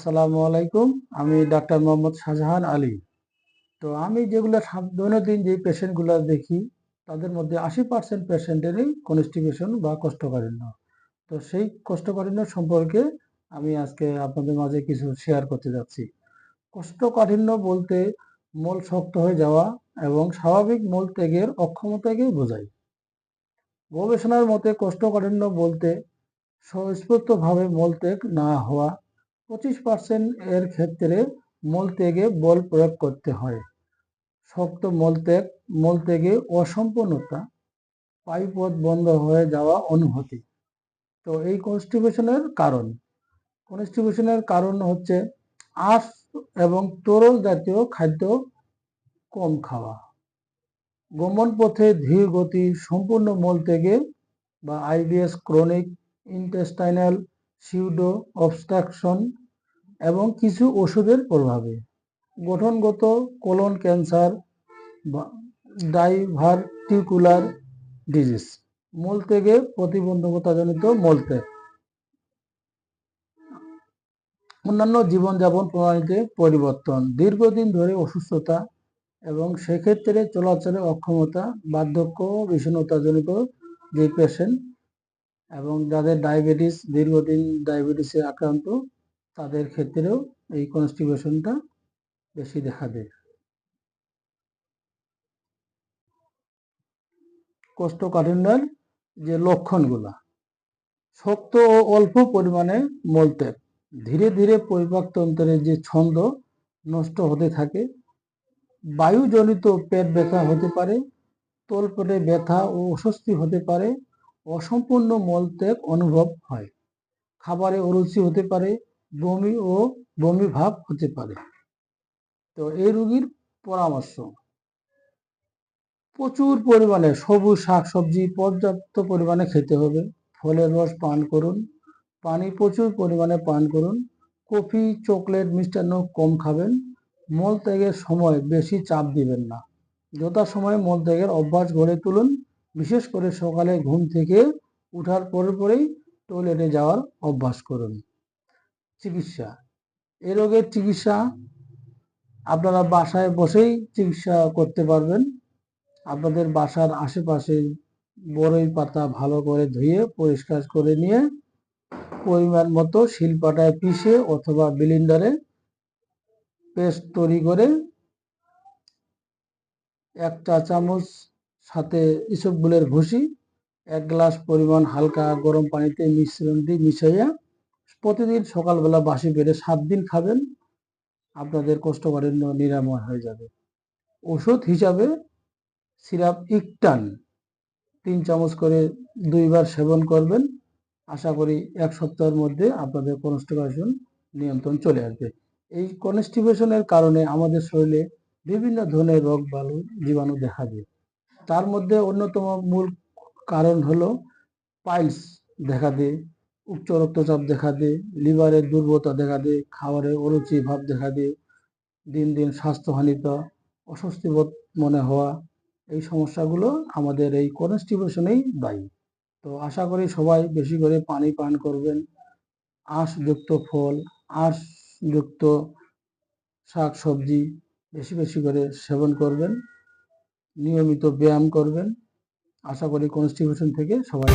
আসসালামু আলাইকুম। আমি ডাক্তার মোহাম্মদ শাহজাহান আলী। তো আমি যেগুলো দৈনন্দিন যে পেশেন্টগুলো দেখি, তাদের মধ্যে আশি পার্সেন্ট পেশেন্টেরই কনস্টিপেশন বা কোষ্ঠকাঠিন্য তো সেই কোষ্ঠকাঠিন্য সম্পর্কে আমি আজকে আপনাদের মাঝে কিছু শেয়ার করতে যাচ্ছি। কোষ্ঠকাঠিন্য বলতে মল শক্ত হয়ে যাওয়া এবং স্বাভাবিক মল ত্যাগের অক্ষমতাকে বোঝায়। গবেষণার মতে কোষ্ঠকাঠিন্য বলতে সুস্পষ্টভাবে মলত্যাগ না হওয়া পঁচিশ পার্সেন্ট এর ক্ষেত্রে মলত্যাগে বল প্রয়োগ করতে হয়। শক্ত মলত্যাগ মলত্যাগে অসম্পূর্ণতা, পাইপথ বন্ধ হয়ে যাওয়া অনুভূতি। তো এই কনস্টিপেশনের কারণ। কনস্টিপেশনের কারণ হচ্ছে আঁশ এবং তরল জাতীয় খাদ্য কম খাওয়া। গমন পথে ধীর গতি, সম্পূর্ণ মলত্যাগে বা IBS chronic, intestinal pseudo obstruction এবং কিছু ওষুধের প্রভাবে। গঠনগত কোলন ক্যান্সার বা ডাইভার্টিকুলার ডিজিজ মলত্যাগে প্রতিবন্ধকতাজনিত মলত্যাগ। অন্যান্য জীবনযাপন প্রণালীতে পরিবর্তন, দীর্ঘদিন ধরে অসুস্থতা এবং সেক্ষেত্রে চলাচলের অক্ষমতা, বার্ধক্য, বিষণ্ণতাজনিত যে পেশেন্ট এবং যাদের ডায়াবেটিস দীর্ঘদিন ডায়াবেটিসে আক্রান্ত তাদের ক্ষেত্রেও এই কনস্টিপেশনটা বেশি দেখা দেয়। কোষ্ঠকাঠিন্যের যে লক্ষণগুলা, শক্ত ও অল্প পরিমাণে মলত্যাগ, ধীরে ধীরে পরিপাকতন্ত্রের যে ছন্দ নষ্ট হতে থাকে, বায়ুজনিত পেট ব্যথা হতে পারে, তলপেটে ব্যথা ও অস্বস্তি হতে পারে, অসম্পূর্ণ মলত্যাগ অনুভব হয়। খাবারে অরুচি হতে পারে বমি ও বমি ভাব হতে পারে। তো এই রোগীর পরামর্শ। প্রচুর পরিমাণে সবুজ শাকসবজি পর্যাপ্ত পরিমাণে খেতে হবে। ফলের রস পান করুন। পানি প্রচুর পরিমাণে পান করুন। কফি, চকলেট মিষ্টান্ন কম খাবেন। মলত্যাগের সময় বেশি চাপ দিবেন না। যথাসময়ে মলত্যাগের অভ্যাস গড়ে তুলুন। বিশেষ করে সকালে ঘুম থেকে উঠার পরে পরেই টয়লেটে যাওয়ার অভ্যাস করুন। চিকিৎসা। এ রোগের চিকিৎসা আপনারা বাসায় বসেই চিকিৎসা করতে পারবেন। আপনাদের বাসার আশেপাশে বড়ই পাতা ভালো করে ধুয়ে, পরিষ্কার করে নিয়ে পরিমাণ মতো শিলপাটায় পিষে অথবা বিলিন্ডারে পেস্ট তৈরি করে এক চা চামচ সাথে ইসবগুলের ভুসি এক গ্লাস পরিমাণ হালকা গরম পানিতে মিশ্রণটি মিশাইয়া প্রতিদিন সকালবেলা বাসি পেটে সাত দিন খাবেন, আপনাদের কোষ্ঠকাঠিন্য নিরাময় হয়ে যাবে। ওষুধ হিসাবে সিরাপ ইকটান তিন চামচ করে দুইবার সেবন করবেন। আশা করি এক সপ্তাহের মধ্যে আপনাদের কনস্টিপেশন নিয়ন্ত্রণ চলে আসবে। এই কনস্টিপেশনের কারণে আমাদের শরীরে বিভিন্ন ধরনের রোগ বালু জীবাণু দেখা যায় তার মধ্যে অন্যতম মূল কারণ হলো পাইলস দেখা দেয়। উচ্চ রক্তচাপ দেখা দেয়, লিভারের দুর্বলতা দেখা দেয়, খাবারের অরুচি ভাব দেখা দেয়, দিন দিন স্বাস্থ্যহানিতা অস্বস্তিবোধ মনে হওয়া, এই সমস্যাগুলো আমাদের এই কনস্টিপেশনেই দায়ী। তো আশা করি সবাই বেশি করে পানি পান করবেন, আঁশযুক্ত ফল, আঁশযুক্ত শাক সবজি বেশি বেশি করে সেবন করবেন, নিয়মিত ব্যায়াম করবেন। আশা করি কনস্টিপেশন থেকে সবাই